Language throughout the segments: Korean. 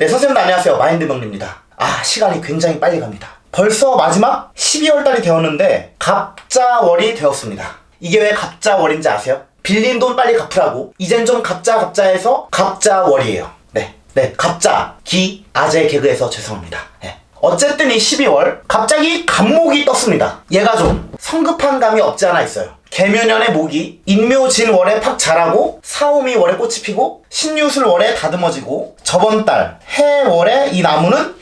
네, 선생님들 안녕하세요. 마인드명리입니다. 아, 시간이 굉장히 빨리 갑니다. 벌써 마지막 12월 달이 되었는데 갑자월이 되었습니다. 이게 왜 갑자월인지 아세요? 빌린 돈 빨리 갚으라고 이젠 좀 갑자 갑자해서 갑자월이에요. 네, 네, 갑자 기 아재 개그에서 죄송합니다. 네. 어쨌든 이 12월 갑자기 간목이 떴습니다. 얘가 좀 성급한 감이 없지 않아 있어요. 개묘년의 목이 인묘진월에 팍 자라고 사오미 월에 꽃이 피고 신유술 월에 다듬어지고 저번 달 해월에 이 나무는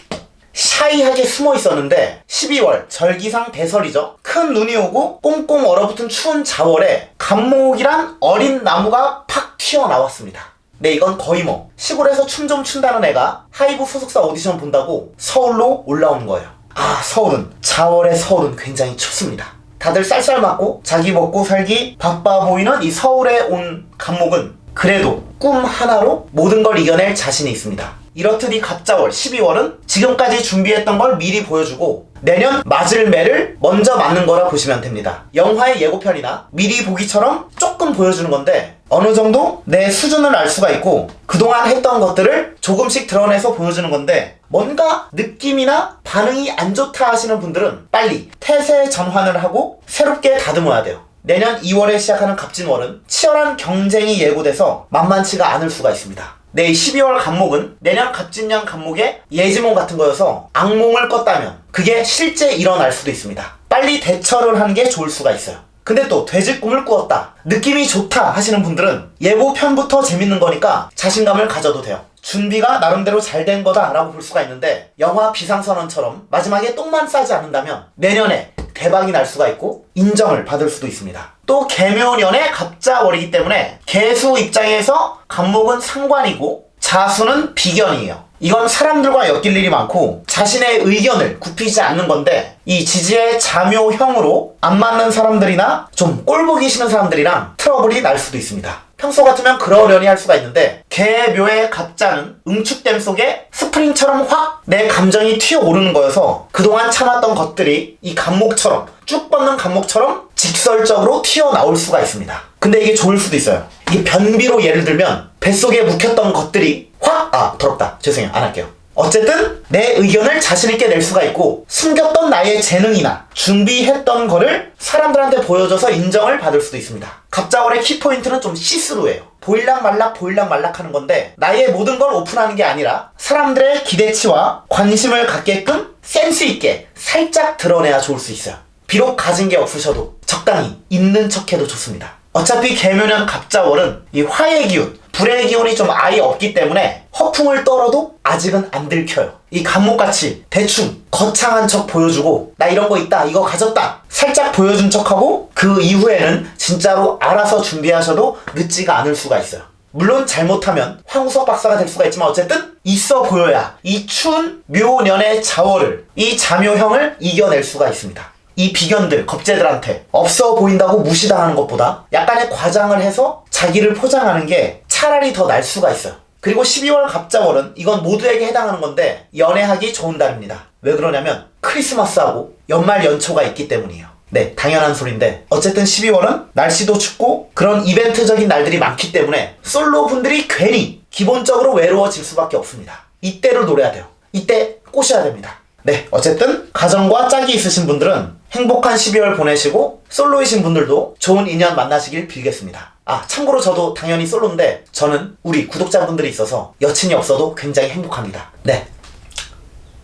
샤이하게 숨어 있었는데 12월 절기상 대설이죠. 큰 눈이 오고 꽁꽁 얼어붙은 추운 자월에 감목이란 어린 나무가 팍 튀어나왔습니다. 네, 이건 거의 뭐 시골에서 춤 좀 춘다는 애가 하이브 소속사 오디션 본다고 서울로 올라온 거예요. 아, 서울은 자월의 서울은 굉장히 춥습니다. 다들 쌀쌀 맞고 자기 먹고 살기 바빠 보이는 이 서울에 온 감목은 그래도 꿈 하나로 모든 걸 이겨낼 자신이 있습니다. 이렇듯 이 갑자월 12월은 지금까지 준비했던 걸 미리 보여주고 내년 맞을 매를 먼저 맞는 거라 보시면 됩니다. 영화의 예고편이나 미리 보기처럼 조금 보여주는 건데 어느 정도 내 수준을 알 수가 있고 그동안 했던 것들을 조금씩 드러내서 보여주는 건데 뭔가 느낌이나 반응이 안 좋다 하시는 분들은 빨리 태세 전환을 하고 새롭게 다듬어야 돼요. 내년 2월에 시작하는 갑진월은 치열한 경쟁이 예고돼서 만만치가 않을 수가 있습니다. 네, 12월 간목은 내년 갑진년 간목의 예지몽 같은 거여서 악몽을 꿨다면 그게 실제 일어날 수도 있습니다. 빨리 대처를 하는 게 좋을 수가 있어요. 근데 또 돼지 꿈을 꾸었다. 느낌이 좋다 하시는 분들은 예고편부터 재밌는 거니까 자신감을 가져도 돼요. 준비가 나름대로 잘 된 거다라고 볼 수가 있는데 영화 비상선언처럼 마지막에 똥만 싸지 않는다면 내년에 대박이 날 수가 있고 인정을 받을 수도 있습니다. 또 개묘년의 갑자월이기 때문에 개수 입장에서 간목은 상관이고 자수는 비견이에요. 이건 사람들과 엮일 일이 많고 자신의 의견을 굽히지 않는 건데 이 지지의 자묘형으로 안 맞는 사람들이나 좀 꼴보기 싫은 사람들이랑 트러블이 날 수도 있습니다. 평소 같으면 그러려니 할 수가 있는데 개묘의 갑자는 응축됨 속에 스프링처럼 확 내 감정이 튀어오르는 거여서 그동안 참았던 것들이 이 감목처럼 쭉 뻗는 감목처럼 직설적으로 튀어나올 수가 있습니다. 근데 이게 좋을 수도 있어요. 이게 변비로 예를 들면 뱃속에 묵혔던 것들이 확! 아, 더럽다. 죄송해요. 안 할게요. 어쨌든 내 의견을 자신있게 낼 수가 있고 숨겼던 나의 재능이나 준비했던 거를 사람들한테 보여줘서 인정을 받을 수도 있습니다. 갑자월의 키포인트는 좀 시스루예요. 보일락 말락 보일락 말락 하는 건데 나의 모든 걸 오픈하는 게 아니라 사람들의 기대치와 관심을 갖게끔 센스 있게 살짝 드러내야 좋을 수 있어요. 비록 가진 게 없으셔도 적당히 있는 척해도 좋습니다. 어차피 개묘년 갑자월은 이 화의 기운, 불의 기운이 좀 아예 없기 때문에 허풍을 떨어도 아직은 안 들켜요. 이 감목같이 대충 거창한 척 보여주고 나 이런 거 있다 이거 가졌다 살짝 보여준 척하고 그 이후에는 진짜로 알아서 준비하셔도 늦지가 않을 수가 있어요. 물론 잘못하면 황우석 박사가 될 수가 있지만 어쨌든 있어 보여야 이 추운 묘년의 자월을 이 자묘형을 이겨낼 수가 있습니다. 이 비견들, 겁재들한테 없어 보인다고 무시당하는 것보다 약간의 과장을 해서 자기를 포장하는 게 차라리 더 날 수가 있어요. 그리고 12월 갑자월은 이건 모두에게 해당하는 건데 연애하기 좋은 달입니다. 왜 그러냐면 크리스마스하고 연말 연초가 있기 때문이에요. 네, 당연한 소리인데 어쨌든 12월은 날씨도 춥고 그런 이벤트적인 날들이 많기 때문에 솔로 분들이 괜히 기본적으로 외로워질 수밖에 없습니다. 이때를 노려야 돼요. 이때 꼬셔야 됩니다. 네, 어쨌든 가정과 짝이 있으신 분들은 행복한 12월 보내시고 솔로이신 분들도 좋은 인연 만나시길 빌겠습니다. 아, 참고로 저도 당연히 솔로인데 저는 우리 구독자분들이 있어서 여친이 없어도 굉장히 행복합니다. 네.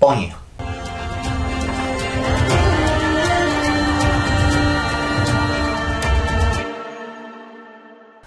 뻥이에요.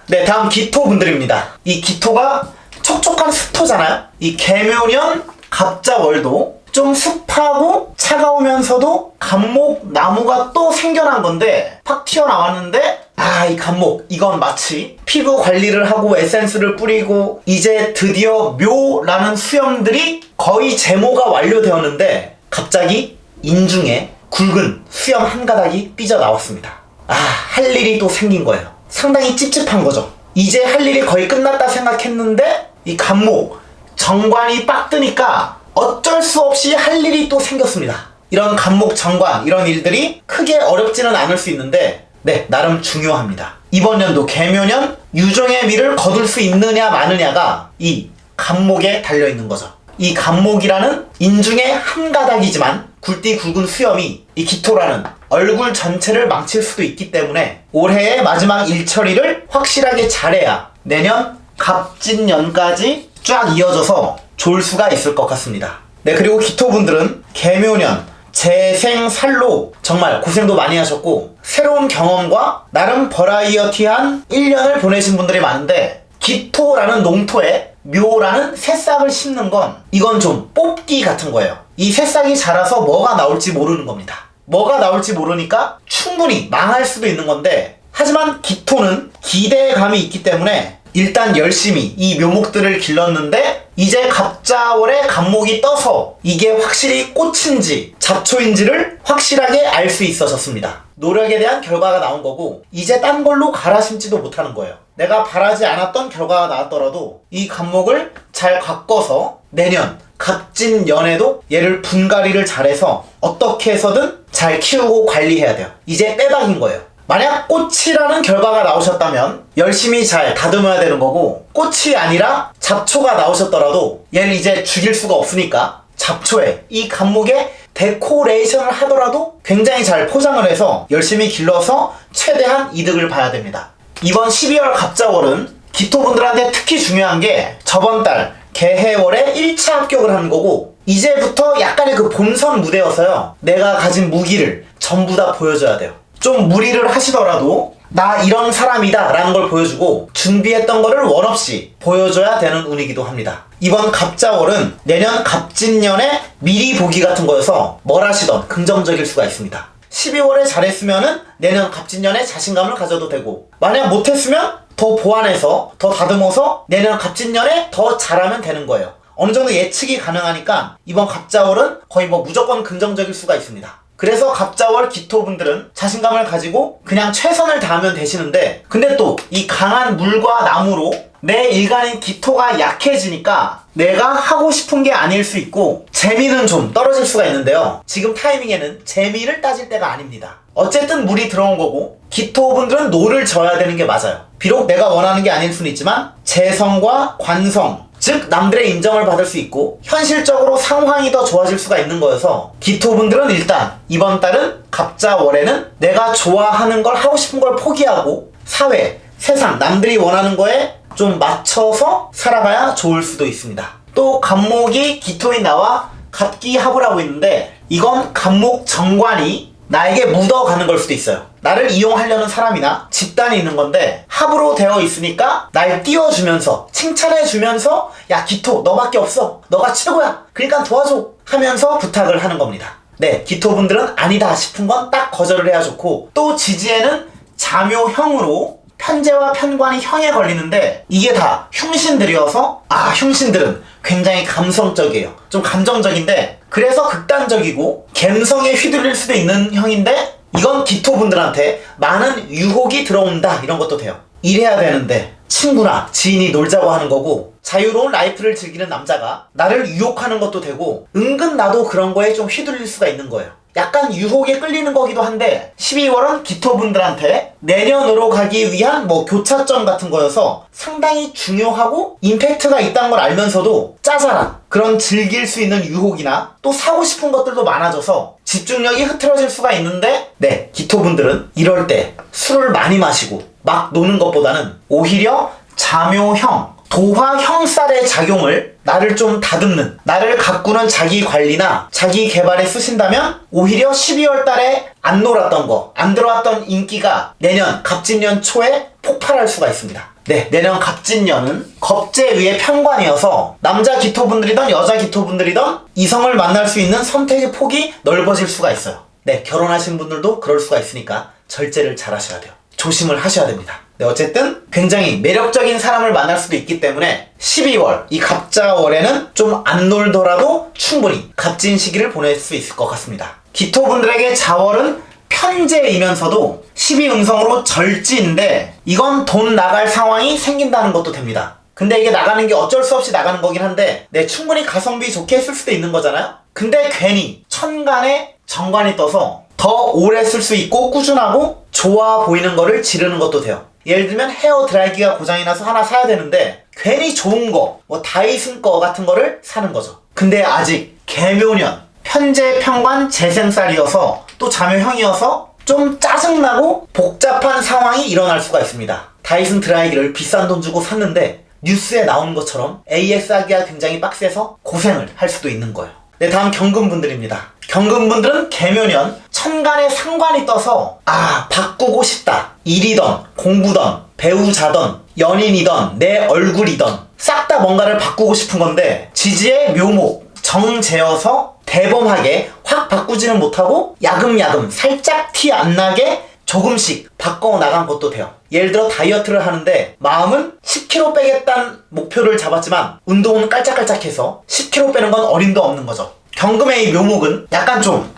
네, 다음 기토 분들입니다. 이 기토가 촉촉한 습토잖아요? 이 개묘년 갑자월도 좀 습하고 차가우면서도 감목 나무가 또 생겨난 건데 팍 튀어나왔는데 아 이 감목 이건 마치 피부 관리를 하고 에센스를 뿌리고 이제 드디어 묘라는 수염들이 거의 제모가 완료되었는데 갑자기 인중에 굵은 수염 한 가닥이 삐져나왔습니다. 아 할 일이 또 생긴 거예요. 상당히 찝찝한 거죠. 이제 할 일이 거의 끝났다 생각했는데 이 감목 정관이 빡 뜨니까 어쩔 수 없이 할 일이 또 생겼습니다. 이런 감목 정관 이런 일들이 크게 어렵지는 않을 수 있는데 네 나름 중요합니다. 이번 연도 개묘년 유종의 미를 거둘 수 있느냐 마느냐가 이 감목에 달려 있는 거죠. 이 간목이라는 인중의 한 가닥이지만 굵디 굵은 수염이 이 기토라는 얼굴 전체를 망칠 수도 있기 때문에 올해의 마지막 일처리를 확실하게 잘해야 내년 갑진년까지 쫙 이어져서 좋을 수가 있을 것 같습니다. 네, 그리고 기토분들은 개묘년, 재생살로 정말 고생도 많이 하셨고 새로운 경험과 나름 버라이어티한 1년을 보내신 분들이 많은데 기토라는 농토에 묘라는 새싹을 심는 건 이건 좀 뽑기 같은 거예요. 이 새싹이 자라서 뭐가 나올지 모르는 겁니다. 뭐가 나올지 모르니까 충분히 망할 수도 있는 건데 하지만 기토는 기대감이 있기 때문에 일단 열심히 이 묘목들을 길렀는데 이제 갑자월에 갑목이 떠서 이게 확실히 꽃인지 잡초인지를 확실하게 알 수 있어졌습니다. 노력에 대한 결과가 나온 거고 이제 딴 걸로 갈아 심지도 못하는 거예요. 내가 바라지 않았던 결과가 나왔더라도 이 갑목을 잘 가꿔서 내년 갑진년에도 얘를 분갈이를 잘해서 어떻게 해서든 잘 키우고 관리해야 돼요. 이제 빼박인 거예요. 만약 꽃이라는 결과가 나오셨다면 열심히 잘 다듬어야 되는 거고 꽃이 아니라 잡초가 나오셨더라도 얘를 이제 죽일 수가 없으니까 잡초에 이 감목에 데코레이션을 하더라도 굉장히 잘 포장을 해서 열심히 길러서 최대한 이득을 봐야 됩니다. 이번 12월 갑자월은 기토분들한테 특히 중요한 게 저번 달 개해월에 1차 합격을 하는 거고 이제부터 약간의 그 본선 무대여서요 내가 가진 무기를 전부 다 보여줘야 돼요 좀 무리를 하시더라도 나 이런 사람이다 라는 걸 보여주고 준비했던 거를 원 없이 보여줘야 되는 운이기도 합니다 이번 갑자월은 내년 갑진년의 미리 보기 같은 거여서 뭘 하시던 긍정적일 수가 있습니다 12월에 잘했으면은 내년 갑진년에 자신감을 가져도 되고 만약 못했으면 더 보완해서 더 다듬어서 내년 갑진년에 더 잘하면 되는 거예요. 어느 정도 예측이 가능하니까 이번 갑자월은 거의 뭐 무조건 긍정적일 수가 있습니다. 그래서 갑자월 기토분들은 자신감을 가지고 그냥 최선을 다하면 되시는데 근데 또 이 강한 물과 나무로 내 일간인 기토가 약해지니까 내가 하고 싶은 게 아닐 수 있고 재미는 좀 떨어질 수가 있는데요. 지금 타이밍에는 재미를 따질 때가 아닙니다. 어쨌든 물이 들어온 거고 기토분들은 노를 져야 되는 게 맞아요. 비록 내가 원하는 게 아닐 수는 있지만 재성과 관성 즉 남들의 인정을 받을 수 있고 현실적으로 상황이 더 좋아질 수가 있는 거여서 기토분들은 일단 이번 달은 갑자 월에는 내가 좋아하는 걸 하고 싶은 걸 포기하고 사회, 세상, 남들이 원하는 거에 좀 맞춰서 살아가야 좋을 수도 있습니다. 또 갑목이 기토인 나와 갑기 합을 하고 있는데 이건 갑목 정관이 나에게 묻어가는 걸 수도 있어요. 나를 이용하려는 사람이나 집단이 있는 건데 합으로 되어 있으니까 날 띄워주면서 칭찬해주면서 야 기토 너밖에 없어 너가 최고야 그러니까 도와줘 하면서 부탁을 하는 겁니다. 네 기토분들은 아니다 싶은 건 딱 거절을 해야 좋고 또 지지에는 자묘형으로 편제와 편관이 형에 걸리는데 이게 다 흉신들이어서 아 흉신들은 굉장히 감성적이에요. 좀 감정적인데 그래서 극단적이고 갬성에 휘둘릴 수도 있는 형인데 이건 기토분들한테 많은 유혹이 들어온다 이런 것도 돼요. 일해야 되는데 친구나 지인이 놀자고 하는 거고 자유로운 라이프를 즐기는 남자가 나를 유혹하는 것도 되고 은근 나도 그런 거에 좀 휘둘릴 수가 있는 거예요. 약간 유혹에 끌리는 거기도 한데 12월은 기토분들한테 내년으로 가기 위한 뭐 교차점 같은 거여서 상당히 중요하고 임팩트가 있다는 걸 알면서도 짜잘한 그런 즐길 수 있는 유혹이나 또 사고 싶은 것들도 많아져서 집중력이 흐트러질 수가 있는데 네 기토분들은 이럴 때 술을 많이 마시고 막 노는 것보다는 오히려 자묘형 도화 형살의 작용을 나를 좀 다듬는 나를 가꾸는 자기 관리나 자기 개발에 쓰신다면 오히려 12월 달에 안 놀았던 거, 안 들어왔던 인기가 내년 갑진년 초에 폭발할 수가 있습니다. 네, 내년 갑진년은 겁제 위의 편관이어서 남자 기토분들이든 여자 기토분들이든 이성을 만날 수 있는 선택의 폭이 넓어질 수가 있어요. 네, 결혼하신 분들도 그럴 수가 있으니까 절제를 잘 하셔야 돼요. 조심을 하셔야 됩니다. 네, 어쨌든 굉장히 매력적인 사람을 만날 수도 있기 때문에 12월 이 갑자월에는 좀 안 놀더라도 충분히 값진 시기를 보낼 수 있을 것 같습니다. 기토분들에게 자월은 편제이면서도 12음성으로 절지인데 이건 돈 나갈 상황이 생긴다는 것도 됩니다. 근데 이게 나가는 게 어쩔 수 없이 나가는 거긴 한데 네 충분히 가성비 좋게 쓸 수도 있는 거잖아요. 근데 괜히 천간에 정관이 떠서 더 오래 쓸 수 있고 꾸준하고 좋아 보이는 거를 지르는 것도 돼요. 예를 들면 헤어 드라이기가 고장이 나서 하나 사야 되는데 괜히 좋은 거, 뭐 다이슨 거 같은 거를 사는 거죠. 근데 아직 개묘년, 편제 평관 재생살이어서 또 자묘형이어서 좀 짜증나고 복잡한 상황이 일어날 수가 있습니다. 다이슨 드라이기를 비싼 돈 주고 샀는데 뉴스에 나오는 것처럼 AS 하기가 굉장히 빡세서 고생을 할 수도 있는 거예요. 네, 다음 경금분들입니다. 경금분들은 개묘년 천간에 상관이 떠서 아 바꾸고 싶다. 일이던 공부던 배우자던 연인이던 내 얼굴이던 싹 다 뭔가를 바꾸고 싶은 건데 지지의 묘목 정제어서 대범하게 확 바꾸지는 못하고 야금야금 살짝 티 안 나게 조금씩 바꿔 나간 것도 돼요. 예를 들어 다이어트를 하는데 마음은 10kg 빼겠다는 목표를 잡았지만 운동은 깔짝깔짝해서 10kg 빼는 건 어림도 없는 거죠. 경금의 이 묘목은 약간 좀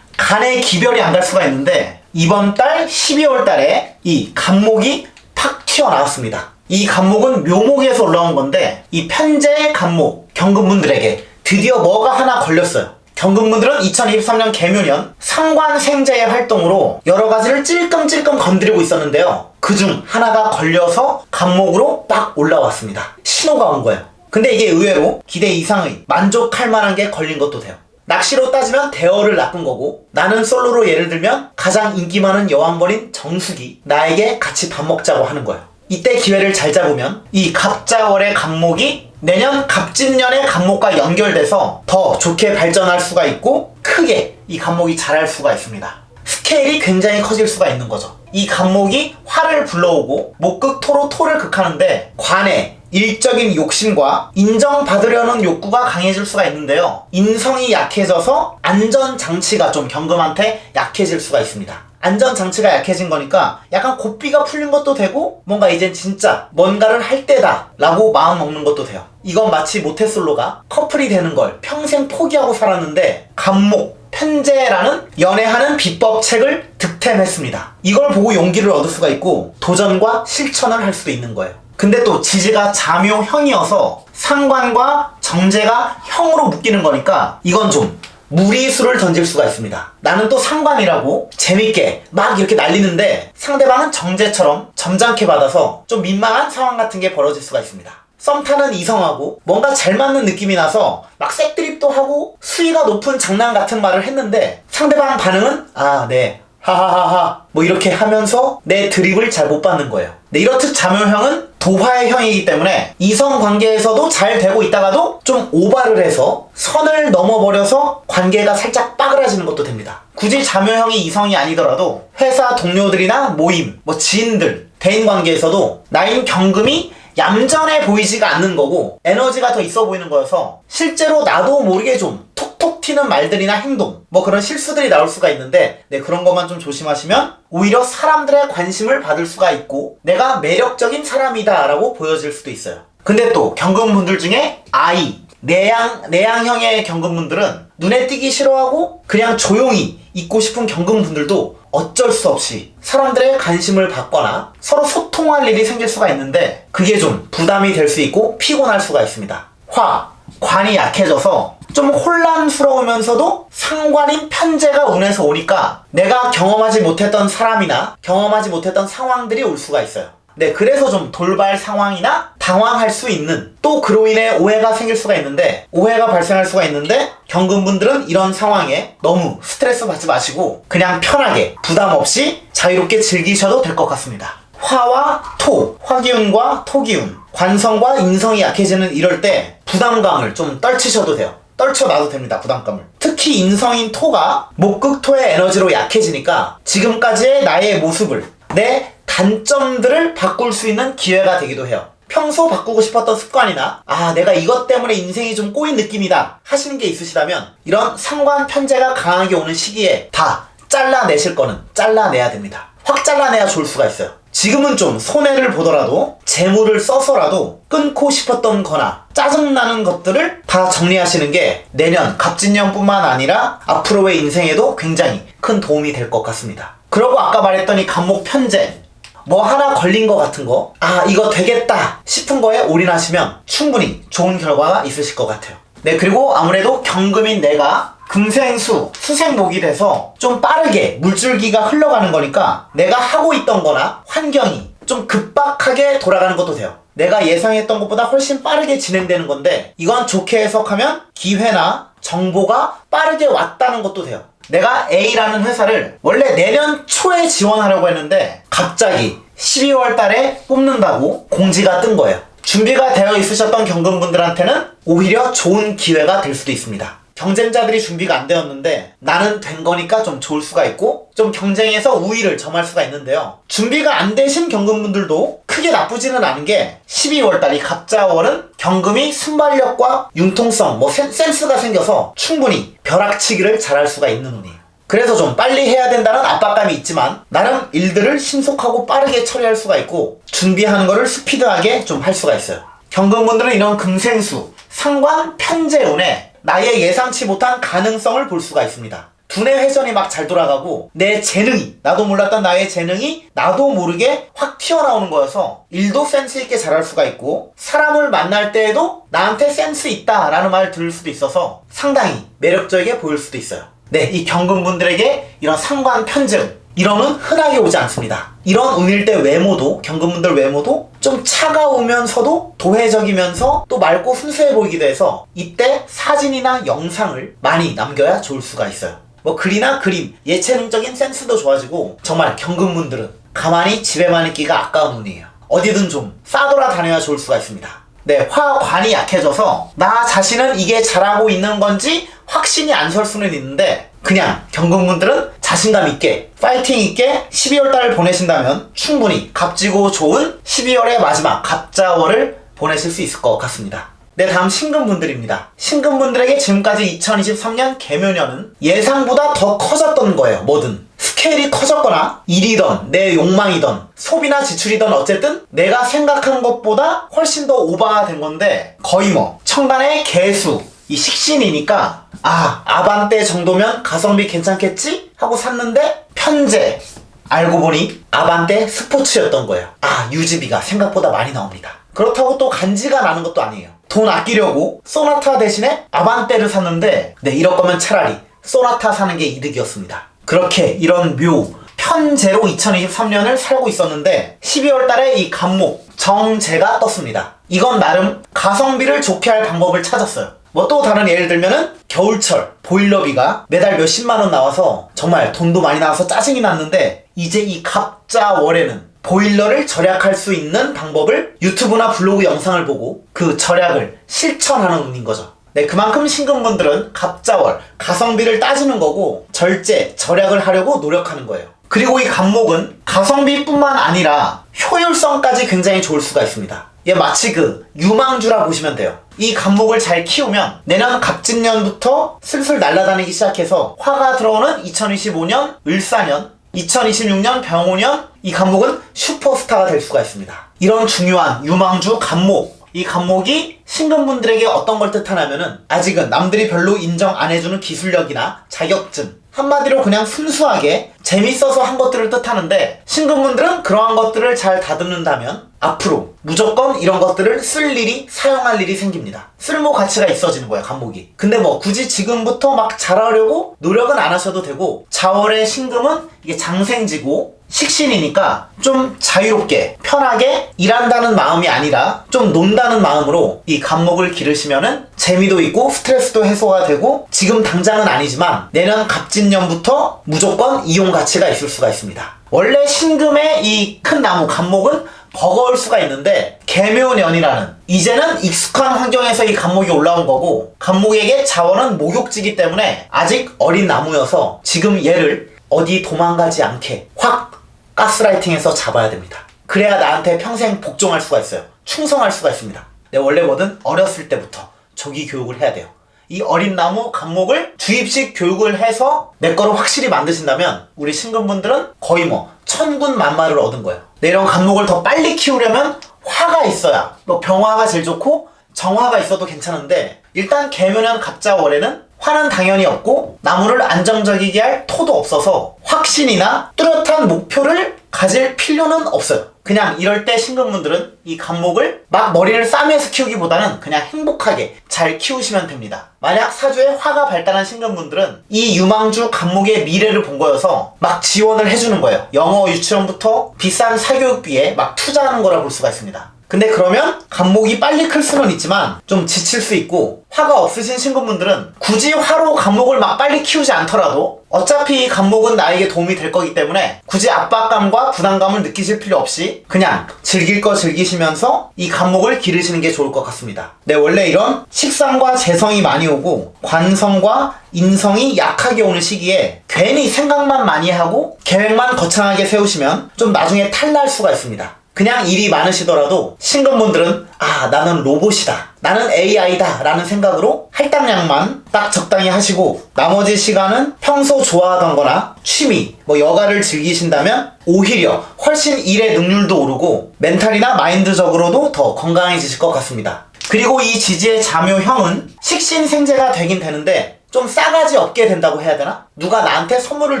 간의 기별이 안 갈 수가 있는데 이번 달 12월 달에 이 간목이 팍 튀어나왔습니다. 이 간목은 묘목에서 올라온 건데 이 편제 간목 경금분들에게 드디어 뭐가 하나 걸렸어요. 경금분들은 2023년 개묘년 상관생제의 활동으로 여러 가지를 찔끔찔끔 건드리고 있었는데요. 그중 하나가 걸려서 간목으로 딱 올라왔습니다. 신호가 온 거예요. 근데 이게 의외로 기대 이상의 만족할 만한 게 걸린 것도 돼요. 낚시로 따지면 대어를 낚은 거고 나는 솔로로 예를 들면 가장 인기 많은 여왕벌인 정숙이 나에게 같이 밥 먹자고 하는 거예요. 이때 기회를 잘 잡으면 이 갑자월의 간목이 내년 갑진년의 간목과 연결돼서 더 좋게 발전할 수가 있고 크게 이 간목이 자랄 수가 있습니다. 스케일이 굉장히 커질 수가 있는 거죠. 이 간목이 화를 불러오고 목극 토로 토를 극하는데 관의 일적인 욕심과 인정받으려는 욕구가 강해질 수가 있는데요. 인성이 약해져서 안전장치가 좀 경금한테 약해질 수가 있습니다. 안전 장치가 약해진 거니까 약간 고삐가 풀린 것도 되고 뭔가 이젠 진짜 뭔가를 할 때다 라고 마음 먹는 것도 돼요. 이건 마치 모태솔로가 커플이 되는 걸 평생 포기하고 살았는데 감목 편제라는 연애하는 비법 책을 득템했습니다. 이걸 보고 용기를 얻을 수가 있고 도전과 실천을 할 수도 있는 거예요. 근데 또 지지가 자묘형이어서 상관과 정제가 형으로 묶이는 거니까 이건 좀 무리수를 던질 수가 있습니다. 나는 또 상관이라고 재밌게 막 이렇게 날리는데 상대방은 정제처럼 점잖게 받아서 좀 민망한 상황 같은 게 벌어질 수가 있습니다. 썸 타는 이성하고 뭔가 잘 맞는 느낌이 나서 막 색드립도 하고 수위가 높은 장난 같은 말을 했는데 상대방 반응은 아, 네. 하하하하 뭐 이렇게 하면서 내 드립을 잘 못 받는 거예요. 네, 이렇듯 자묘형은 도화의 형이기 때문에 이성 관계에서도 잘 되고 있다가도 좀 오바를 해서 선을 넘어버려서 관계가 살짝 빠그라지는 것도 됩니다. 굳이 자묘형이 이성이 아니더라도 회사 동료들이나 모임, 뭐 지인들, 대인 관계에서도 나인 경금이 얌전해 보이지가 않는 거고 에너지가 더 있어 보이는 거여서 실제로 나도 모르게 좀톡 톡 튀는 말들이나 행동 뭐 그런 실수들이 나올 수가 있는데 네 그런 것만 좀 조심하시면 오히려 사람들의 관심을 받을 수가 있고 내가 매력적인 사람이다 라고 보여질 수도 있어요 근데 또 경금분들 중에 아이 내양 내양형의 경금분들은 눈에 띄기 싫어하고 그냥 조용히 있고 싶은 경금분들도 어쩔 수 없이 사람들의 관심을 받거나 서로 소통할 일이 생길 수가 있는데 그게 좀 부담이 될 수 있고 피곤할 수가 있습니다. 화, 관이 약해져서 좀 혼란스러우면서도 상관인 편제가 운에서 오니까 내가 경험하지 못했던 사람이나 경험하지 못했던 상황들이 올 수가 있어요. 네, 그래서 좀 돌발 상황이나 당황할 수 있는 또 그로 인해 오해가 생길 수가 있는데 오해가 발생할 수가 있는데 경금분들은 이런 상황에 너무 스트레스 받지 마시고 그냥 편하게 부담 없이 자유롭게 즐기셔도 될 것 같습니다. 화와 토, 화기운과 토기운, 관성과 인성이 약해지는 이럴 때 부담감을 좀 떨치셔도 돼요. 떨쳐놔도 됩니다, 부담감을. 특히 인성인 토가 목극토의 에너지로 약해지니까 지금까지의 나의 모습을, 내 단점들을 바꿀 수 있는 기회가 되기도 해요. 평소 바꾸고 싶었던 습관이나 아 내가 이것 때문에 인생이 좀 꼬인 느낌이다 하시는 게 있으시다면 이런 상관 편제가 강하게 오는 시기에 다 잘라내실 거는 잘라내야 됩니다. 확 잘라내야 좋을 수가 있어요. 지금은 좀 손해를 보더라도 재물을 써서라도 끊고 싶었던 거나 짜증나는 것들을 다 정리하시는 게 내년 갑진년뿐만 아니라 앞으로의 인생에도 굉장히 큰 도움이 될 것 같습니다. 그러고 아까 말했더니 간목 편제 뭐 하나 걸린 것 같은 거, 아, 이거 되겠다 싶은 거에 올인하시면 충분히 좋은 결과가 있으실 것 같아요. 네, 그리고 아무래도 경금인 내가 금생수, 수생목이 돼서 좀 빠르게 물줄기가 흘러가는 거니까 내가 하고 있던 거나 환경이 좀 급박하게 돌아가는 것도 돼요. 내가 예상했던 것보다 훨씬 빠르게 진행되는 건데 이건 좋게 해석하면 기회나 정보가 빠르게 왔다는 것도 돼요. 내가 A라는 회사를 원래 내년 초에 지원하려고 했는데 갑자기 12월 달에 뽑는다고 공지가 뜬 거예요. 준비가 되어 있으셨던 경금분들한테는 오히려 좋은 기회가 될 수도 있습니다. 경쟁자들이 준비가 안 되었는데 나는 된 거니까 좀 좋을 수가 있고 좀 경쟁에서 우위를 점할 수가 있는데요. 준비가 안 되신 경금분들도 크게 나쁘지는 않은 게 12월 달 이 갑자월은 경금이 순발력과 융통성, 뭐 센, 센스가 생겨서 충분히 벼락치기를 잘할 수가 있는 운이에요. 그래서 좀 빨리 해야 된다는 압박감이 있지만 나름 일들을 신속하고 빠르게 처리할 수가 있고 준비하는 거를 스피드하게 좀 할 수가 있어요. 경금분들은 이런 금생수, 상관 편재운에 나의 예상치 못한 가능성을 볼 수가 있습니다. 두뇌 회전이 막 잘 돌아가고 내 재능이 나도 몰랐던 나의 재능이 나도 모르게 확 튀어나오는 거여서 일도 센스 있게 잘할 수가 있고 사람을 만날 때에도 나한테 센스 있다라는 말을 들을 수도 있어서 상당히 매력적이게 보일 수도 있어요. 네, 이 경금분들에게 이런 상관 편증 운 흔하게 오지 않습니다. 이런 운일 때 외모도 경금분들 외모도 좀 차가우면서도 도회적이면서 또 맑고 순수해 보이기도 해서 이때 사진이나 영상을 많이 남겨야 좋을 수가 있어요. 뭐 글이나 그림, 예체능적인 센스도 좋아지고 정말 경금분들은 가만히 집에만 있기가 아까운 운이에요. 어디든 좀 싸돌아 다녀야 좋을 수가 있습니다. 네, 화관이 약해져서 나 자신은 이게 잘하고 있는 건지 확신이 안 설 수는 있는데 그냥 경금분들은 자신감 있게 파이팅 있게 12월 달을 보내신다면 충분히 값지고 좋은 12월의 마지막 갑자월을 보내실 수 있을 것 같습니다. 네, 다음 신금분들입니다. 신금분들에게 지금까지 2023년 개묘년은 예상보다 더 커졌던 거예요. 뭐든. 스케일이 커졌거나 일이던 내 욕망이던 소비나 지출이던 어쨌든 내가 생각한 것보다 훨씬 더 오버된 건데 거의 뭐 청간의 개수 이 식신이니까 아 아반떼 정도면 가성비 괜찮겠지? 하고 샀는데 편제. 알고 보니 아반떼 스포츠였던 거예요. 아 유지비가 생각보다 많이 나옵니다. 그렇다고 또 간지가 나는 것도 아니에요. 돈 아끼려고 소나타 대신에 아반떼를 샀는데 네 이럴 거면 차라리 소나타 사는 게 이득이었습니다. 그렇게 이런 묘 편제로 2023년을 살고 있었는데 12월 달에 이 간목 정제가 떴습니다. 이건 나름 가성비를 좋게 할 방법을 찾았어요. 뭐 또 다른 예를 들면은 겨울철 보일러비가 매달 몇십만 원 나와서 정말 돈도 많이 나와서 짜증이 났는데 이제 이 갑자 월에는 보일러를 절약할 수 있는 방법을 유튜브나 블로그 영상을 보고 그 절약을 실천하는 운인 거죠. 네, 그만큼 신금분들은 갑자월, 가성비를 따지는 거고 절제, 절약을 하려고 노력하는 거예요. 그리고 이 간목은 가성비뿐만 아니라 효율성까지 굉장히 좋을 수가 있습니다. 얘 마치 그 유망주라 보시면 돼요. 이 간목을 잘 키우면 내년 갑진년부터 슬슬 날아다니기 시작해서 화가 들어오는 2025년 을사년 2026년 병오년 이 간목은 슈퍼스타가 될 수가 있습니다. 이런 중요한 유망주 간목 이 간목이 신금분들에게 어떤 걸 뜻하냐면은 아직은 남들이 별로 인정 안 해주는 기술력이나 자격증 한마디로 그냥 순수하게 재밌어서 한 것들을 뜻하는데 신금분들은 그러한 것들을 잘 다듬는다면 앞으로 무조건 이런 것들을 쓸 일이 사용할 일이 생깁니다. 쓸모 가치가 있어지는 거야 간목이. 근데 뭐 굳이 지금부터 막 잘하려고 노력은 안 하셔도 되고 자월의 신금은 이게 장생지고 식신이니까 좀 자유롭게 편하게 일한다는 마음이 아니라 좀 논다는 마음으로 이 간목을 기르시면은 재미도 있고 스트레스도 해소가 되고 지금 당장은 아니지만 내년 갑진년부터 무조건 이용 가치가 있을 수가 있습니다. 원래 신금의 이 큰 나무 간목은 버거울 수가 있는데 개묘년이라는 이제는 익숙한 환경에서 이 간목이 올라온 거고 간목에게 자원은 목욕지기 때문에 아직 어린 나무여서 지금 얘를 어디 도망가지 않게 확 가스라이팅해서 잡아야 됩니다. 그래야 나한테 평생 복종할 수가 있어요. 충성할 수가 있습니다. 내 원래 뭐든 어렸을 때부터 조기 교육을 해야 돼요. 이 어린 나무 간목을 주입식 교육을 해서 내 거를 확실히 만드신다면 우리 신금분들은 거의 뭐 천군 만마를 얻은 거예요. 내 이런 간목을 더 빨리 키우려면 화가 있어야 뭐 병화가 제일 좋고 정화가 있어도 괜찮은데 일단 개묘년 갑자 월에는 화는 당연히 없고 나무를 안정적이게 할 토도 없어서 확신이나 뚜렷한 목표를 가질 필요는 없어요. 그냥 이럴 때 신근분들은 이 감목을 막 머리를 싸매서 키우기보다는 그냥 행복하게 잘 키우시면 됩니다. 만약 사주에 화가 발달한 신근분들은 이 유망주 감목의 미래를 본 거여서 막 지원을 해주는 거예요. 영어 유치원부터 비싼 사교육비에 막 투자하는 거라 볼 수가 있습니다. 근데 그러면 감목이 빨리 클 수는 있지만 좀 지칠 수 있고 화가 없으신 신부분들은 굳이 화로 감목을 막 빨리 키우지 않더라도 어차피 이 감목은 나에게 도움이 될 거기 때문에 굳이 압박감과 부담감을 느끼실 필요 없이 그냥 즐길 거 즐기시면서 이 감목을 기르시는 게 좋을 것 같습니다. 네, 원래 이런 식상과 재성이 많이 오고 관성과 인성이 약하게 오는 시기에 괜히 생각만 많이 하고 계획만 거창하게 세우시면 좀 나중에 탈날 수가 있습니다. 그냥 일이 많으시더라도 신건분들은 아 나는 로봇이다 나는 AI다 라는 생각으로 할당량만 딱 적당히 하시고 나머지 시간은 평소 좋아하던 거나 취미 뭐 여가를 즐기신다면 오히려 훨씬 일의 능률도 오르고 멘탈이나 마인드적으로도 더 건강해지실 것 같습니다. 그리고 이 지지의 자묘형은 식신생재가 되긴 되는데 좀 싸가지 없게 된다고 해야 되나? 누가 나한테 선물을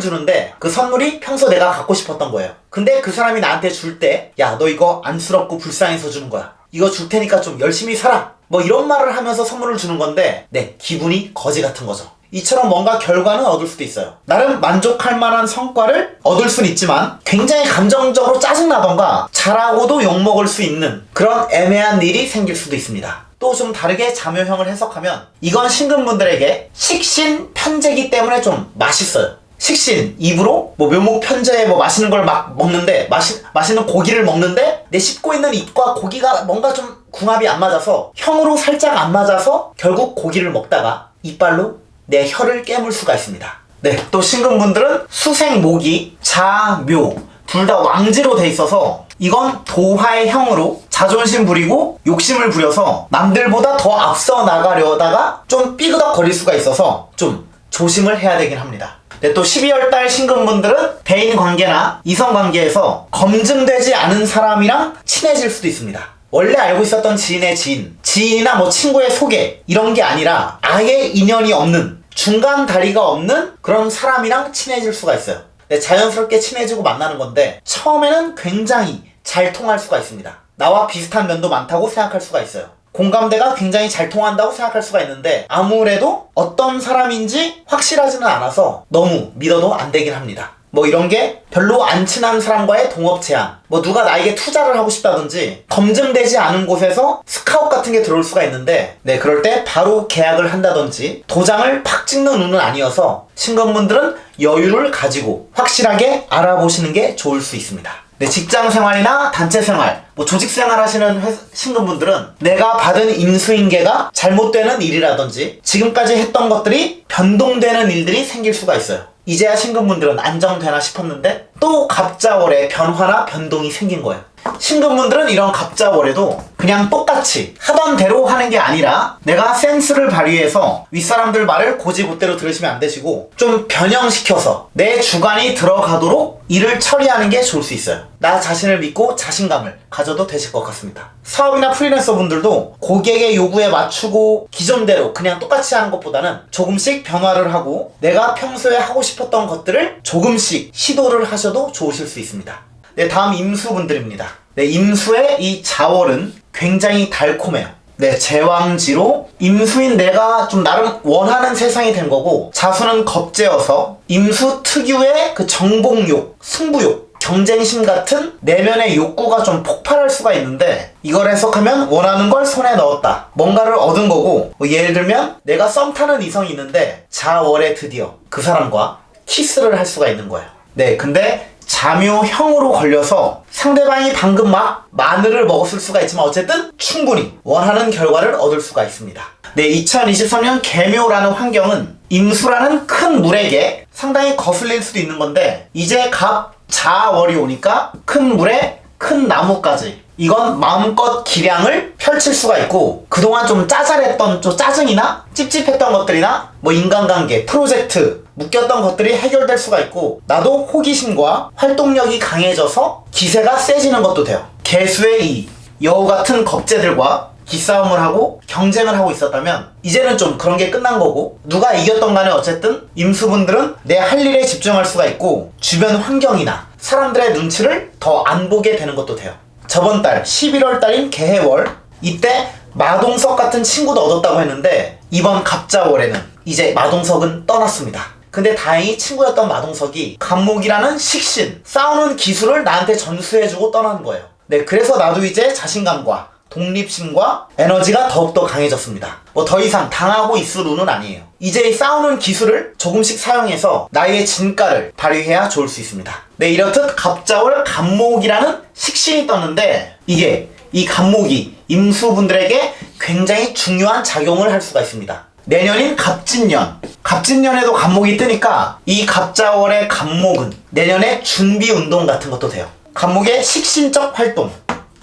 주는데 그 선물이 평소 내가 갖고 싶었던 거예요. 근데 그 사람이 나한테 줄 때, 야, 너 이거 안쓰럽고 불쌍해서 주는 거야. 이거 줄 테니까 좀 열심히 살아. 뭐 이런 말을 하면서 선물을 주는 건데, 네, 기분이 거지 같은 거죠. 이처럼 뭔가 결과는 얻을 수도 있어요. 나름 만족할 만한 성과를 얻을 수는 있지만 굉장히 감정적으로 짜증나던가 잘하고도 욕먹을 수 있는 그런 애매한 일이 생길 수도 있습니다. 또 좀 다르게 자묘형을 해석하면 이건 신금분들에게 식신 편제기 때문에 좀 맛있어요. 식신 입으로 뭐 묘목 편제에 뭐 맛있는 걸 막 먹는데 맛이 맛있는 고기를 먹는데 내 씹고 있는 입과 고기가 뭔가 좀 궁합이 안 맞아서 형으로 살짝 안 맞아서 결국 고기를 먹다가 이빨로 내 혀를 깨물 수가 있습니다. 네, 또 신금분들은 수생 모기, 자, 묘 둘 다 왕지로 돼 있어서 이건 도화의 형으로 자존심 부리고 욕심을 부려서 남들보다 더 앞서 나가려다가 좀 삐그덕 거릴 수가 있어서 좀 조심을 해야 되긴 합니다. 네, 또 12월 달 신금분들은 대인 관계나 이성 관계에서 검증되지 않은 사람이랑 친해질 수도 있습니다. 원래 알고 있었던 지인의 지인, 지인이나 뭐 친구의 소개 이런 게 아니라 아예 인연이 없는 중간 다리가 없는 그런 사람이랑 친해질 수가 있어요. 네, 자연스럽게 친해지고 만나는 건데 처음에는 굉장히 잘 통할 수가 있습니다. 나와 비슷한 면도 많다고 생각할 수가 있어요. 공감대가 굉장히 잘 통한다고 생각할 수가 있는데 아무래도 어떤 사람인지 확실하지는 않아서 너무 믿어도 안 되긴 합니다. 뭐 이런 게 별로 안 친한 사람과의 동업 제한, 뭐 누가 나에게 투자를 하고 싶다든지 검증되지 않은 곳에서 스카웃 같은 게 들어올 수가 있는데 네 그럴 때 바로 계약을 한다든지 도장을 팍 찍는 운은 아니어서 신건분들은 여유를 가지고 확실하게 알아보시는 게 좋을 수 있습니다. 네, 직장 생활이나 단체 생활, 뭐 조직 생활 하시는 회- 신분들은 내가 받은 인수인계가 잘못되는 일이라든지 지금까지 했던 것들이 변동되는 일들이 생길 수가 있어요. 이제야 신금분들은 안정되나 싶었는데 또 갑자월에 변화나 변동이 생긴 거예요. 신금분들은 이런 갑자월에도 그냥 똑같이 하던 대로 하는 게 아니라 내가 센스를 발휘해서 윗사람들 말을 고지고대로 들으시면 안 되시고 좀 변형시켜서 내 주관이 들어가도록 일을 처리하는 게 좋을 수 있어요. 나 자신을 믿고 자신감을 가져도 되실 것 같습니다. 사업이나 프리랜서 분들도 고객의 요구에 맞추고 기존대로 그냥 똑같이 하는 것보다는 조금씩 변화를 하고 내가 평소에 하고 싶었던 것들을 조금씩 시도를 하셔도 좋으실 수 있습니다. 네, 다음 임수분들입니다. 네, 임수의 이 자월은 굉장히 달콤해요. 네, 제왕지로 임수인 내가 좀 나름 원하는 세상이 된 거고 자수는 겁재여서 임수 특유의 그 정복욕, 승부욕, 경쟁심 같은 내면의 욕구가 좀 폭발할 수가 있는데 이걸 해석하면 원하는 걸 손에 넣었다. 뭔가를 얻은 거고 뭐 예를 들면 내가 썸 타는 이성이 있는데 자월에 드디어 그 사람과 키스를 할 수가 있는 거예요. 네, 근데 자묘형으로 걸려서 상대방이 방금 막 마늘을 먹었을 수가 있지만 어쨌든 충분히 원하는 결과를 얻을 수가 있습니다. 네, 2023년 개묘라는 환경은 임수라는 큰 물에게 상당히 거슬릴 수도 있는 건데 이제 갑 자월이 오니까 큰 물에 큰 나무까지 이건 마음껏 기량을 펼칠 수가 있고 그동안 좀 짜잘했던 좀 짜증이나 찝찝했던 것들이나 뭐 인간관계, 프로젝트 묶였던 것들이 해결될 수가 있고 나도 호기심과 활동력이 강해져서 기세가 세지는 것도 돼요. 개수의 이 여우 같은 겁재들과 기싸움을 하고 경쟁을 하고 있었다면 이제는 좀 그런 게 끝난 거고 누가 이겼던 간에 어쨌든 임수분들은 내 할 일에 집중할 수가 있고 주변 환경이나 사람들의 눈치를 더 안 보게 되는 것도 돼요. 저번 달 11월 달인 개해월 이때 마동석 같은 친구도 얻었다고 했는데 이번 갑자월에는 이제 마동석은 떠났습니다. 근데 다행히 친구였던 마동석이 감목이라는 식신 싸우는 기술을 나한테 전수해주고 떠나는 거예요. 네, 그래서 나도 이제 자신감과 독립심과 에너지가 더욱더 강해졌습니다. 뭐 더 이상 당하고 있을 운은 아니에요. 이제 이 싸우는 기술을 조금씩 사용해서 나의 진가를 발휘해야 좋을 수 있습니다. 네, 이렇듯 갑자월 갑목이라는 식신이 떴는데 이게 이 갑목이 임수분들에게 굉장히 중요한 작용을 할 수가 있습니다. 내년인 갑진년. 갑진년에도 갑목이 뜨니까 이 갑자월의 갑목은 내년에 준비 운동 같은 것도 돼요. 갑목의 식신적 활동.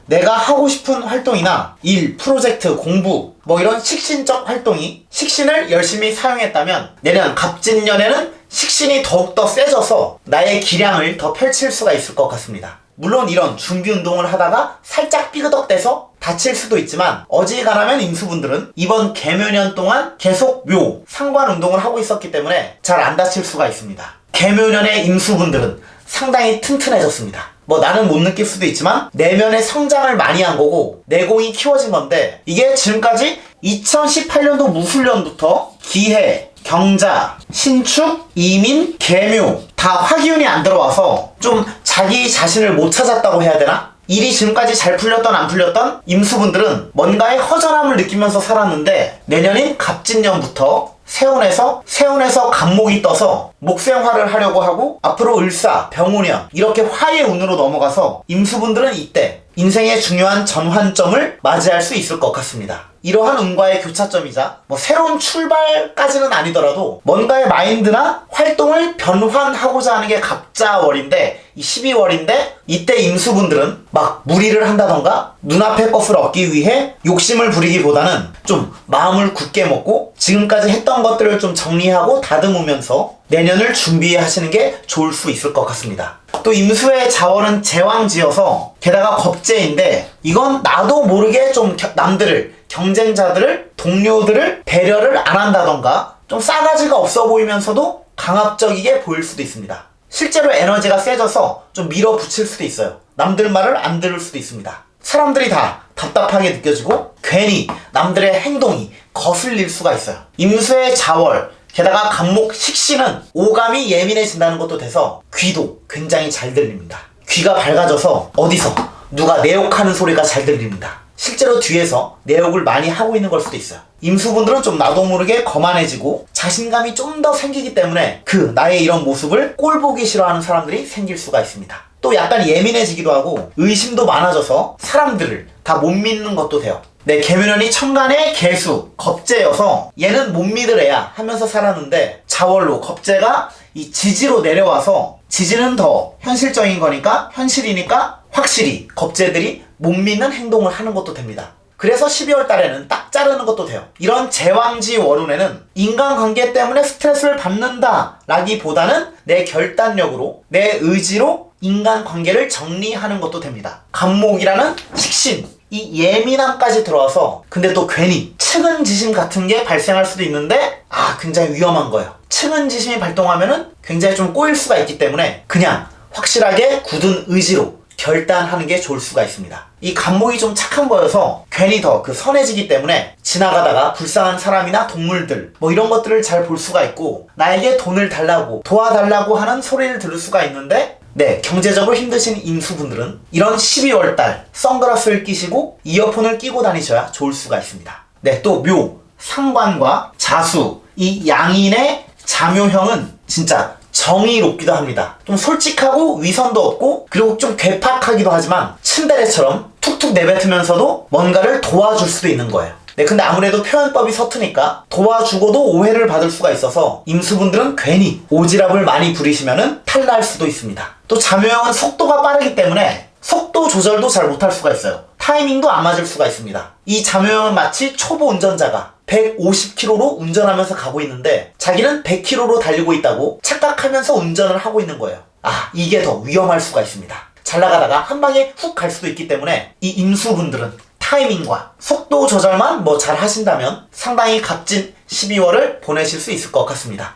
내가 하고 싶은 활동이나 일, 프로젝트, 공부, 뭐 이런 식신적 활동이 식신을 열심히 사용했다면 내년 갑진년에는 식신이 더욱더 세져서 나의 기량을 더 펼칠 수가 있을 것 같습니다. 물론 이런 준비 운동을 하다가 살짝 삐그덕대서 다칠 수도 있지만 어지간하면 임수분들은 이번 개묘년 동안 계속 묘, 상관 운동을 하고 있었기 때문에 잘 안 다칠 수가 있습니다. 개묘년의 임수분들은 상당히 튼튼해졌습니다. 뭐 나는 못 느낄 수도 있지만 내면의 성장을 많이 한 거고 내공이 키워진 건데 이게 지금까지 2018년도 무술년부터 기해, 경자, 신축, 이민, 개묘 다 화기운이 안 들어와서 좀 자기 자신을 못 찾았다고 해야 되나? 일이 지금까지 잘 풀렸던 안 풀렸던 임수분들은 뭔가의 허전함을 느끼면서 살았는데 내년인 갑진년부터 세운에서 세운에서 갑목이 떠서 목생화를 하려고 하고 앞으로 을사, 병우년 이렇게 화의 운으로 넘어가서 임수분들은 이때 인생의 중요한 전환점을 맞이할 수 있을 것 같습니다. 이러한 운과의 교차점이자 뭐 새로운 출발까지는 아니더라도 뭔가의 마인드나 활동을 변환하고자 하는 게 갑자월인데 이 12월인데 이때 임수분들은 막 무리를 한다던가 눈앞의 것을 얻기 위해 욕심을 부리기보다는 좀 마음을 굳게 먹고 지금까지 했던 것들을 좀 정리하고 다듬으면서 내년을 준비하시는 게 좋을 수 있을 것 같습니다. 또 임수의 자월은 제왕지여서 게다가 겁재인데 이건 나도 모르게 좀 겨- 남들을 경쟁자들을 동료들을 배려를 안 한다던가 좀 싸가지가 없어 보이면서도 강압적이게 보일 수도 있습니다. 실제로 에너지가 세져서 좀 밀어붙일 수도 있어요. 남들 말을 안 들을 수도 있습니다. 사람들이 다 답답하게 느껴지고 괜히 남들의 행동이 거슬릴 수가 있어요. 임수의 자월, 게다가 간목 식신은 오감이 예민해진다는 것도 돼서 귀도 굉장히 잘 들립니다. 귀가 밝아져서 어디서 누가 내 욕하는 소리가 잘 들립니다. 실제로 뒤에서 내 욕을 많이 하고 있는 걸 수도 있어요. 임수분들은 좀 나도 모르게 거만해지고 자신감이 좀 더 생기기 때문에 그 나의 이런 모습을 꼴 보기 싫어하는 사람들이 생길 수가 있습니다. 또 약간 예민해지기도 하고 의심도 많아져서 사람들을 다 못 믿는 것도 돼요. 네, 개묘년이 천간의 개수, 겁재여서 얘는 못 믿으래야 하면서 살았는데 자월로 겁재가 이 지지로 내려와서 지지는 더 현실적인 거니까 현실이니까 확실히 겁재들이 못 믿는 행동을 하는 것도 됩니다. 그래서 12월 달에는 딱 자르는 것도 돼요. 이런 제왕지 월운에는 인간관계 때문에 스트레스를 받는다 라기보다는 내 결단력으로 내 의지로 인간관계를 정리하는 것도 됩니다. 간목이라는 식신 이 예민함까지 들어와서 근데 또 괜히 측은지심 같은 게 발생할 수도 있는데 아 굉장히 위험한 거예요. 측은지심이 발동하면은 굉장히 좀 꼬일 수가 있기 때문에 그냥 확실하게 굳은 의지로 결단하는 게 좋을 수가 있습니다. 이 간목이 좀 착한 거여서 괜히 더 그 선해지기 때문에 지나가다가 불쌍한 사람이나 동물들 뭐 이런 것들을 잘 볼 수가 있고 나에게 돈을 달라고 도와달라고 하는 소리를 들을 수가 있는데 네, 경제적으로 힘드신 임수분들은 이런 12월 달 선글라스를 끼시고 이어폰을 끼고 다니셔야 좋을 수가 있습니다. 네, 또 묘, 상관과 자수, 이 양인의 자묘형은 진짜 정의롭기도 합니다. 좀 솔직하고 위선도 없고 그리고 좀 괴팍하기도 하지만 츤데레처럼 툭툭 내뱉으면서도 뭔가를 도와줄 수도 있는 거예요. 네, 근데 아무래도 표현법이 서투니까 도와주고도 오해를 받을 수가 있어서 임수분들은 괜히 오지랖을 많이 부리시면은 탈날 수도 있습니다. 또 자묘형은 속도가 빠르기 때문에 속도 조절도 잘 못할 수가 있어요. 타이밍도 안 맞을 수가 있습니다. 이 자묘형은 마치 초보 운전자가 150km로 운전하면서 가고 있는데 자기는 100km로 달리고 있다고 착각하면서 운전을 하고 있는 거예요. 아, 이게 더 위험할 수가 있습니다. 잘 나가다가 한 방에 훅 갈 수도 있기 때문에 이 임수분들은 타이밍과 속도 조절만 뭐 잘 하신다면 상당히 값진 12월을 보내실 수 있을 것 같습니다.